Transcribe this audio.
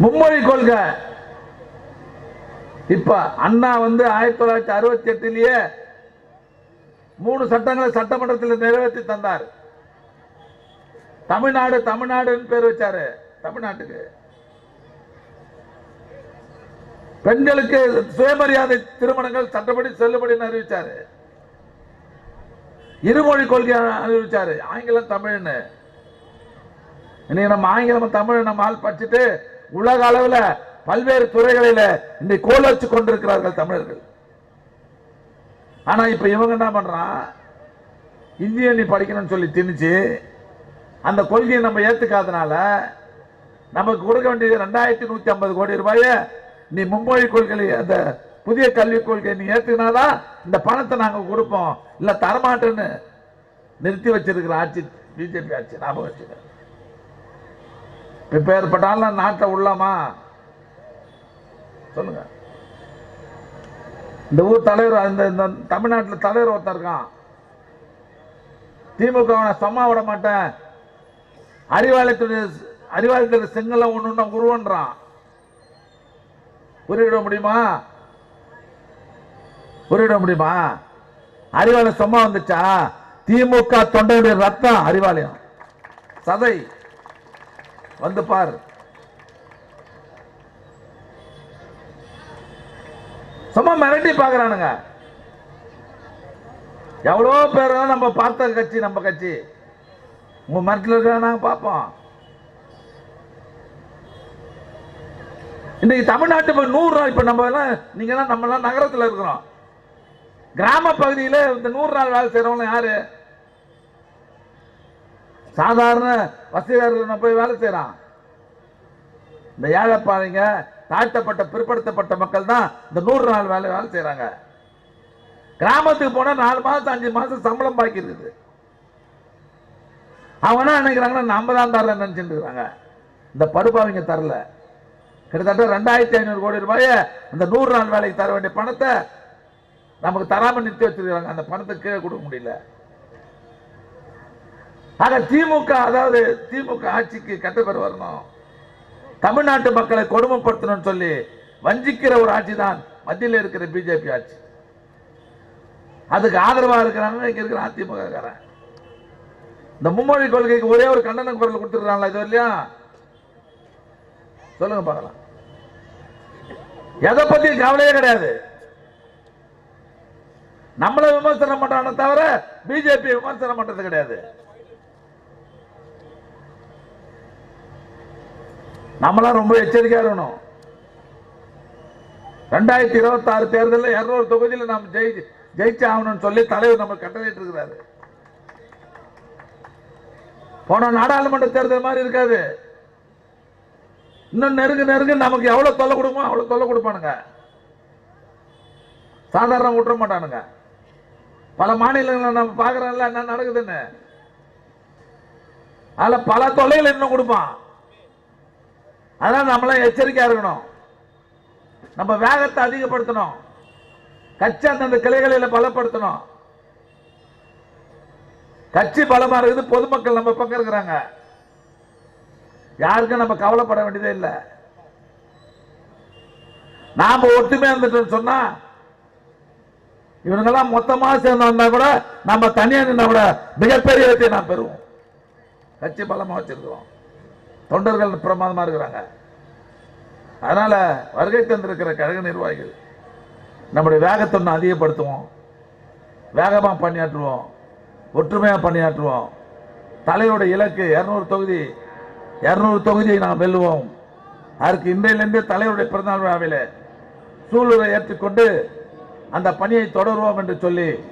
மும்மொழி கொள்கை. இப்ப அண்ணா வந்து ஆயிரத்தி தொள்ளாயிரத்தி அறுபத்தி எட்டுலயே மூணு சட்டங்களை சட்டமன்றத்தில் நிறைவேற்றி தந்தார். தமிழ்நாடு தமிழ்நாடுன்னு பேர் வச்சாரு. தமிழ்நாட்டுக்கு. பெண்களுக்கு சுயமரியாதை திருமணங்கள் சட்டப்படி செல்லுபடின்னு அறிவிச்சாரு. இருமொழி கொள்கை அறிவிச்சாரு. ஆங்கிலம் தமிழ்னு. இன்னைக்கு நம்ம ஆங்கிலம் தமிழ் நம்ம ஆள் படிச்சுட்டு உலக அளவில் பல்வேறு துறைகளில இன்னைக்கு கோல் வச்சு கொண்டிருக்கிறார்கள் தமிழர்கள். ஆனா இப்ப இவங்க என்ன பண்றான்? இந்தியன் நீ படிக்கணும்னு சொல்லி திணிச்சு அந்த கொள்கையை நம்ம ஏத்துக்காதனால நமக்கு கொடுக்க வேண்டியது ரெண்டாயிரத்தி நூத்தி ஐம்பது கோடி ரூபாய நீ மும்மொழி கொள்கை அந்த புதிய கல்விக் கொள்கை நீ ஏத்துக்கினாதான் இந்த பணத்தை நாங்க கொடுப்போம். இல்ல தரமாட்டேன்னு நிறுத்தி வச்சிருக்கிற ஆட்சி பிஜேபி ஆட்சி ஞாபகம் வச்சுக்க எப்பேற்பட்டாலும் நாட்டை உள்ளாமா? சொல்லுங்க. இந்த ஊர் தலைவர் இந்த இந்த தமிழ்நாட்டில் தலைவர் ஒருத்தர் இருக்கான். திமுக நான் சும்மா விட மாட்டேன். அறிவாலயத்துடைய அறிவாலயத்தில் செங்கலை ஒன்று உருவன்றான். புரியிட முடியுமா? புரியிட முடியுமா? அறிவாலயம் சும்மா வந்துச்சா? திமுக தொண்டையுடைய ரத்தம் அறிவாலயம். சதை. வந்து பார். சும்மா மிரட்டி பாக்குறானுங்க எவ்வளோ பேர் நம்ம பார்த்த கட்சி நம்ம கட்சி. உங்க மரத்தில் இருக்கிற நாங்க பார்ப்போம். இன்னைக்கு தமிழ்நாட்டு இப்ப நூறு நாள் இப்ப நம்ம எல்லாம் நீங்க எல்லாம் நகரத்தில் நகரத்துல இருக்கிறோம். கிராம பகுதியில இந்த நூறு நாள் வேலை செய்கிறவங்க யாரு? சாதாரண வசதியாளர்கள் போய் வேலை செய்யறான். இந்த ஏழைப்பாளைங்க தாழ்த்தப்பட்ட பிற்படுத்தப்பட்ட மக்கள் தான் இந்த நூறு நாள் வேலை வேலை செய்யறாங்க. கிராமத்துக்கு போனா நாலு மாசம் அஞ்சு மாசம் சம்பளம் பாக்கி இருக்குது. அவங்க என்ன நினைக்கிறாங்கன்னா நம்ம தான் தரல நினைச்சிட்டு இருக்காங்க. இந்த படுபாவிங்க தரல. கிட்டத்தட்ட ரெண்டாயிரத்தி ஐநூறு கோடி ரூபாயை அந்த நூறு நாள் வேலைக்கு தர வேண்டிய பணத்தை நமக்கு தராமல் நிறுத்தி வச்சிருக்கிறாங்க. அந்த பணத்தை கீழே கொடுக்க முடியல. ஆக திமுக அதாவது திமுக ஆட்சிக்கு கெட்ட பேர் வரணும். தமிழ்நாட்டு மக்களை கொடுமைப்படுத்தணும்னு சொல்லி வஞ்சிக்கிற ஒரு ஆட்சி தான் மத்தியில் இருக்கிற பிஜேபி ஆட்சி. அதுக்கு ஆதரவா இருக்கிறாங்க இங்க இருக்கிற அதிமுக இந்த மும்மொழி கொள்கைக்கு ஒரே ஒரு கண்டன குரல் கொடுத்துருக்காங்களா இது இல்லையா சொல்லுங்க பார்க்கலாம். எதை பத்தி கவலையே கிடையாது. நம்மள விமர்சனம் பண்றாங்க தவிர பிஜேபி விமர்சனம் பண்றது கிடையாது. நம்மளாம் ரொம்ப எச்சரிக்கையா இருக்கணும். ரெண்டாயிரத்தி இருபத்தி ஆறு தேர்தலில் இரநூறு தொகுதியில் நாம் ஜெயி ஜெயிச்சு ஆகணும்னு சொல்லி தலைவர் நம்ம கட்டளையிட்டு இருக்கிறாரு போன நாடாளுமன்ற தேர்தல் மாதிரி இருக்காது. இன்னும் நெருங்க நெருங்க நமக்கு எவ்வளவு தொல்லை கொடுக்குமோ அவ்வளவு தொல்லை கொடுப்பானுங்க. சாதாரண விட்டுற மாட்டானுங்க. பல மாநிலங்களில் நம்ம பார்க்கறோம்ல என்ன நடக்குதுன்னு? அதில் பல தொல்லைகள் இன்னும் கொடுப்பான். அதனால நம்மளாம் எச்சரிக்கையா இருக்கணும். நம்ம வேகத்தை அதிகப்படுத்தணும். கட்சி அந்தந்த கிளைகளில் பலப்படுத்தணும். கட்சி பலமாக இருக்குது பொதுமக்கள் நம்ம பக்கம் இருக்கிறாங்க. யாருக்கும் நம்ம கவலைப்பட வேண்டியதே இல்லை. நாம ஒற்றுமையா இருந்துட்டோம்னு சொன்னா இவங்கெல்லாம் மொத்தமா சேர்ந்து வந்தா கூட நம்ம தனியா நின்னா கூட மிகப்பெரிய வெற்றியை நாம் பெறுவோம். கட்சி பலமா வச்சிருக்கிறோம். தொண்டர்கள் பிரமாதமா இருக்கிறாங்க. அதனால வருகை தந்திருக்கிற கழக நிர்வாகிகள் நம்முடைய வேகத்தை இன்னும் அதிகப்படுத்துவோம். வேகமா பணியாற்றுவோம். ஒற்றுமையா பணியாற்றுவோம். தலைவருடைய இலக்கு இருநூறு தொகுதி இருநூறு தொகுதியை நாம் வெல்லுவோம். அதற்கு இன்றையிலிருந்து தலைவருடைய பிறந்தநாள் விழாவில் சூழலை ஏற்றுக்கொண்டு அந்த பணியை தொடருவோம் என்று சொல்லி